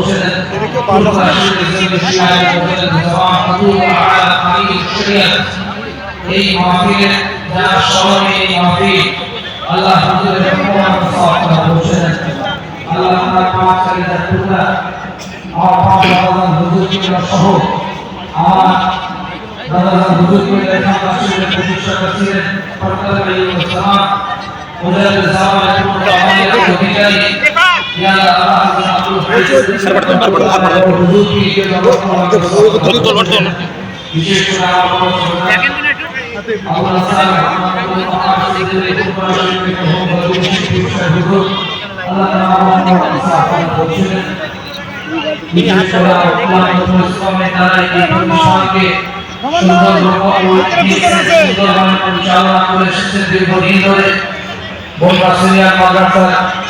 পৌঁছে দেন এই মাহফিলের যারা স্মরণে এই মাহফিল আল্লাহ হুজুরের রহমান সাহায্য পৌঁছে দেন আল্লাহ আপনার পাঁচ চারিদার টুকরা আমার পাঁচ দাদা হুজুর সহ আমার দাদা হুজুর কিংবা এখান রাষ্ট্রের প্রতিষ্ঠাতা ছিলেন সরকার আলী সালাম মুজাহিদ সাহাবা টুকরা আমাদের অধিকারী ইয়া আল্লাহ জগৎ বিশেষ করে আমার আল্লাহ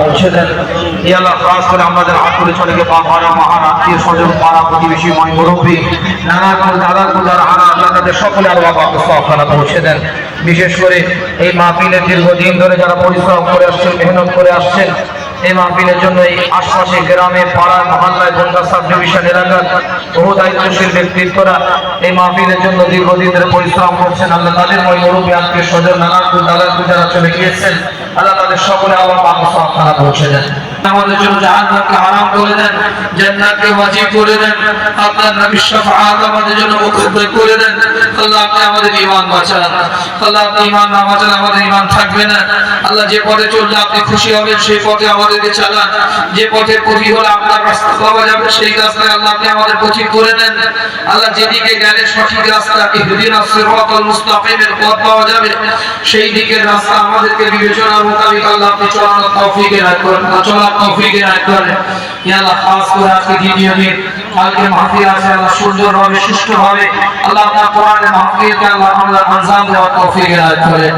পৌঁছে দেন করে আমাদের আত্মীয় স্বজন, পাড়া প্রতিবেশী নানা দাদা সকলে সাফানা পৌঁছে দেন বিশেষ করে এই মাহফিলের দীর্ঘদিন ধরে যারা পরিশ্রম করে আসছেন, মেহনত করে আসছেন, এই মাহফিলের জন্য এই আশপাশে গ্রামে, পাড়ার, মহল্লায় গঙ্গা সাব ডিভিশন এলাকার বহু দায়িত্বশীল ব্যক্তিত্বরা এই মাহফিলের জন্য দীর্ঘদিন ধরে পরিশ্রম করছেন। আল্লাহ তাদের ওই আত্মীয় স্বজন নানাকুল দাদাকুল যারা চলে গিয়েছেন আল্লাহ তাদের সকলে আবার পৌঁছে দেন। আমাদের জন্য জাহান্নামকে হারাম করে দেন, জান্নাতকে ওয়াজিব করে দেন নবী শাফাআত আমাদের জন্য মুকদ্দর করে দেন। আল্লাহ, আপনি আমাদের ঈমান বাঁচান। আল্লাহ, আপনি ঈমান না বাঁচান আমাদের ঈমান থাকবে না। আল্লাহ, যে পথে চললে আপনি খুশি হবেন, সেই পথে আমাদেরকে চালান। যে পথি হলে আপনার রাস্তা পাওয়া যাবে, সেই রাস্তায় আল্লাহ আপনি আমাদের পথি করে দেন। আল্লাহ, যেদিকে গেলে সঠিক রাস্তা ইহদিনাস সিরাতাল মুস্তাকিমের পথ পাওয়া যাবে, সেই দিকের রাস্তা আমাদেরকে বিবেচনা মোতাবেক আল্লাহ আপনি চলানোর তৌফিক এনায়েত করেন চলার তৌফিক এনায়েত করেন ইয়া আল্লাহ খাস করে আজকে দ্বিতীয় দিন কালকে মাহফিল আছে আল্লাহ সুন্দরভাবে সুষ্ঠুভাবে আল্লাহ আপনার কোরআনের মাহফিলকে আল্লাহ আমরা আনজাম দেওয়ার তৌফিক এনায়েত করেন